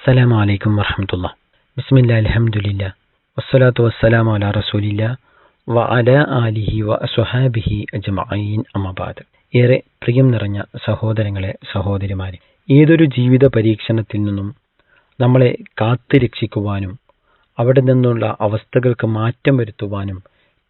അസ്സലാമു അലൈക്കും വറഹമത്തുള്ള ബിസ്മില്ല അലഹമുല്ല വസ്സലാത്തു വസ്സലാം അല റസൂലില്ല വ അല ആലിഹി വ സുഹാബിഹി അജ്മഈൻ അമബാദ് ഏറെ പ്രിയം നിറഞ്ഞ സഹോദരങ്ങളെ സഹോദരിമാരെ ഏതൊരു ജീവിത പരീക്ഷണത്തിൽ നിന്നും നമ്മളെ കാത്തുരക്ഷിക്കുവാനും അവിടെ നിന്നുള്ള അവസ്ഥകൾക്ക് മാറ്റം വരുത്തുവാനും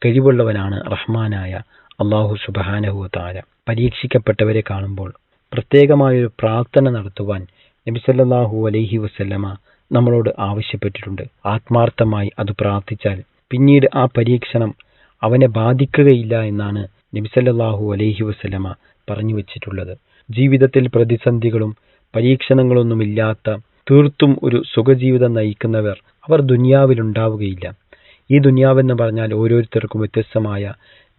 കഴിവുള്ളവനാണ് റഹ്മാനായ അള്ളാഹു സുബഹാനഹു താര പരീക്ഷിക്കപ്പെട്ടവരെ കാണുമ്പോൾ പ്രത്യേകമായൊരു പ്രാർത്ഥന നടത്തുവാൻ നബിസല്ലാഹു അലൈഹി വസ്ല്ലമ നമ്മളോട് ആവശ്യപ്പെട്ടിട്ടുണ്ട്. ആത്മാർത്ഥമായി അത് പ്രാർത്ഥിച്ചാൽ പിന്നീട് ആ പരീക്ഷണം അവനെ ബാധിക്കുകയില്ല എന്നാണ് നബിസല്ലാഹു അലൈഹി വസ്ല്ലമ പറഞ്ഞു വെച്ചിട്ടുള്ളത്. ജീവിതത്തിൽ പ്രതിസന്ധികളും പരീക്ഷണങ്ങളൊന്നുമില്ലാത്ത തീർത്തും ഒരു സുഖജീവിതം നയിക്കുന്നവർ അവർ ദുനിയാവിലുണ്ടാവുകയില്ല. ഈ ദുനിയാവെന്ന് പറഞ്ഞാൽ ഓരോരുത്തർക്കും വ്യത്യസ്തമായ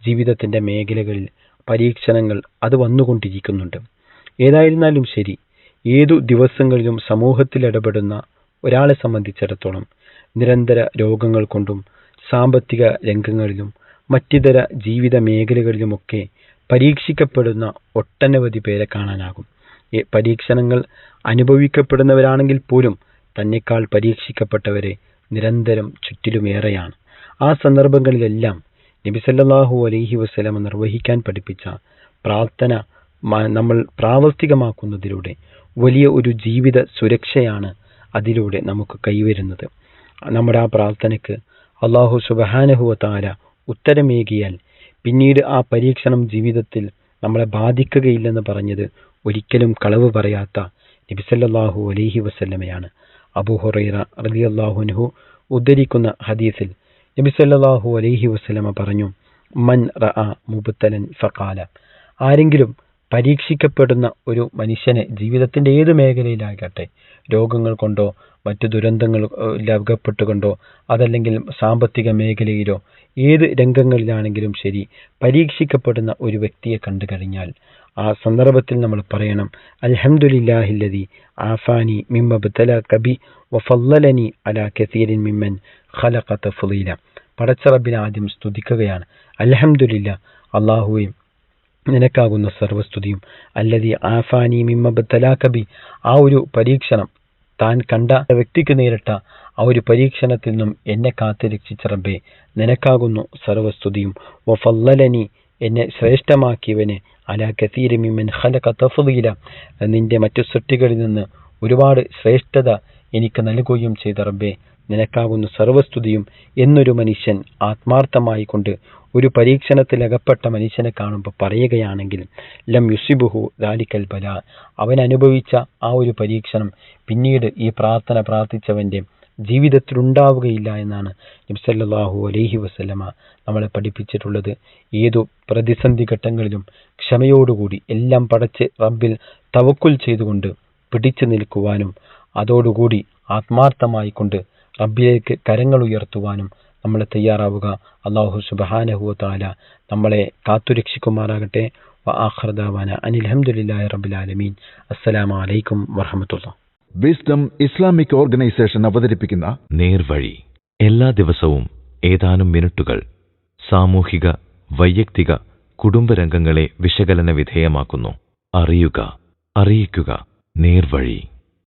ജീവിതത്തിന്റെ മേഖലകളിൽ പരീക്ഷണങ്ങൾ അത് വന്നുകൊണ്ടിരിക്കുന്നുണ്ട്. ഏതായിരുന്നാലും ശരി ഏതു ദിവസങ്ങളിലും സമൂഹത്തിൽ ഇടപെടുന്ന ഒരാളെ സംബന്ധിച്ചിടത്തോളം നിരന്തര രോഗങ്ങൾ കൊണ്ടും സാമ്പത്തിക രംഗങ്ങളിലും മറ്റിതര ജീവിത മേഖലകളിലുമൊക്കെ പരീക്ഷിക്കപ്പെടുന്ന ഒട്ടനവധി പേരെ കാണാനാകും. പരീക്ഷണങ്ങൾ അനുഭവിക്കപ്പെടുന്നവരാണെങ്കിൽ പോലും തന്നെക്കാൾ പരീക്ഷിക്കപ്പെട്ടവരെ നിരന്തരം ചുറ്റിലുമേറെയാണ്. ആ സന്ദർഭങ്ങളിലെല്ലാം നബിസല്ലാഹു അലൈഹി വസ്ലമ നിർവഹിക്കാൻ പഠിപ്പിച്ച പ്രാർത്ഥന നമ്മൾ പ്രാവർത്തികമാക്കുന്നതിലൂടെ വലിയ ഒരു ജീവിത സുരക്ഷയാണ് അതിലൂടെ നമുക്ക് കൈവരുന്നത്. നമ്മുടെ ആ പ്രാർത്ഥനയ്ക്ക് അള്ളാഹു സുബഹാനഹുവ താര ഉത്തരമേകിയാൽ പിന്നീട് ആ പരീക്ഷണം ജീവിതത്തിൽ നമ്മളെ ബാധിക്കുകയില്ലെന്ന് പറഞ്ഞത് ഒരിക്കലും കളവ് പറയാത്ത നബിസല്ലാഹു അലൈഹി വസല്ലമയാണ്. അബു ഹുറൈറ അള്ളാഹുനുഹു ഉദ്ധരിക്കുന്ന ഹദീസിൽ നബിസല്ലാഹു അലൈഹി വസല്ലമ പറഞ്ഞു മൻ റഅ മുബത്തലൻ ഫഖാല. ആരെങ്കിലും പരീക്ഷിക്കപ്പെടുന്ന ഒരു മനുഷ്യനെ ജീവിതത്തിന്റെ ഏത് മേഖലയിലാകട്ടെ രോഗങ്ങൾ കൊണ്ടോ മറ്റു ദുരന്തങ്ങൾ അകപ്പെട്ടുകൊണ്ടോ അതല്ലെങ്കിൽ സാമ്പത്തിക മേഖലയിലോ ഏത് രംഗങ്ങളിലാണെങ്കിലും ശരി പരീക്ഷിക്കപ്പെടുന്ന ഒരു വ്യക്തിയെ കണ്ടു കഴിഞ്ഞാൽ ആ സന്ദർഭത്തിൽ നമ്മൾ പറയണം അൽഹംദുലില്ലാഹില്ലതി ആഫാനി മിമ്മബ്തല കബി വഫല്ലലനി അല കസീരിൻ മിമ്മൻ ഖലഖ ഫുലീല പടച്ചറബിൽ ആദ്യം സ്തുതിക്കുകയാണ്. അൽഹംദുലില്ല അള്ളാഹുവെയും നിനക്കാകുന്ന സർവസ്തുതിയും. അല്ലതി ആഫാനി മിമ്മബത്തലാക്കബി ആ ഒരു പരീക്ഷണം താൻ കണ്ട വ്യക്തിക്ക് നേരിട്ട ആ ഒരു പരീക്ഷണത്തിൽ നിന്നും എന്നെ കാത്തു രക്ഷിച്ച റബ്ബേ നിനക്കാകുന്നു സർവസ്തുതിയും. വഫല്ലലനി എന്നെ ശ്രേഷ്ഠമാക്കിയവന് അലാ കസീരി മിമ്മൻ ഖലക തഫ്ളീല നിന്റെ മറ്റു സൃഷ്ടികളിൽ നിന്ന് ഒരുപാട് ശ്രേഷ്ഠത എനിക്ക് നൽകുകയും ചെയ്ത റബ്ബേ നിനക്കാകുന്നു സർവസ്തുതിയും എന്നൊരു മനുഷ്യൻ ആത്മാർത്ഥമായി കൊണ്ട് ഒരു പരീക്ഷണത്തിൽ അകപ്പെട്ട മനുഷ്യനെ കാണുമ്പോൾ പറയുകയാണെങ്കിൽ ലം യുസിബുഹു ദാലിക്കൽ ബല. അവൻ അനുഭവിച്ച ആ ഒരു പരീക്ഷണം പിന്നീട് ഈ പ്രാർത്ഥന പ്രാർത്ഥിച്ചവന്റെ ജീവിതത്തിൽ ഉണ്ടാവുകയില്ല എന്നാണ് നബ്സല്ലാഹു അലൈഹി വസ്ലമ നമ്മളെ പഠിപ്പിച്ചിട്ടുള്ളത്. ഏതു പ്രതിസന്ധി ഘട്ടങ്ങളിലും ക്ഷമയോടുകൂടി എല്ലാം പടച്ച് റബ്ബിൽ തവക്കുൽ ചെയ്തുകൊണ്ട് പിടിച്ചു നിൽക്കുവാനും അതോടുകൂടി ആത്മാർത്ഥമായി കൊണ്ട് റബ്ബിലേക്ക് കരങ്ങൾ ഉയർത്തുവാനും നമ്മൾ തയ്യാറാവുക. അള്ളാഹു സുബഹാനഹുവ താല നമ്മളെ കാത്തുരക്ഷിക്കുമാറാകട്ടെ. ആഖർദാവാന അനിൽഹമുല്ലാ റബ്ബിലാലമീൻ അസ്സലാമു അലൈക്കും വറഹമത്തുള്ള വിസ്ഡം ഇസ്ലാമിക് ഓർഗനൈസേഷൻ അവതരിപ്പിക്കുന്ന നേർവഴി എല്ലാ ദിവസവും ഏതാനും മിനിറ്റുകൾ സാമൂഹിക വൈയക്തിക കുടുംബരംഗങ്ങളെ വിശകലന വിധേയമാക്കുന്നു. അറിയുക അറിയിക്കുക. നേർവഴി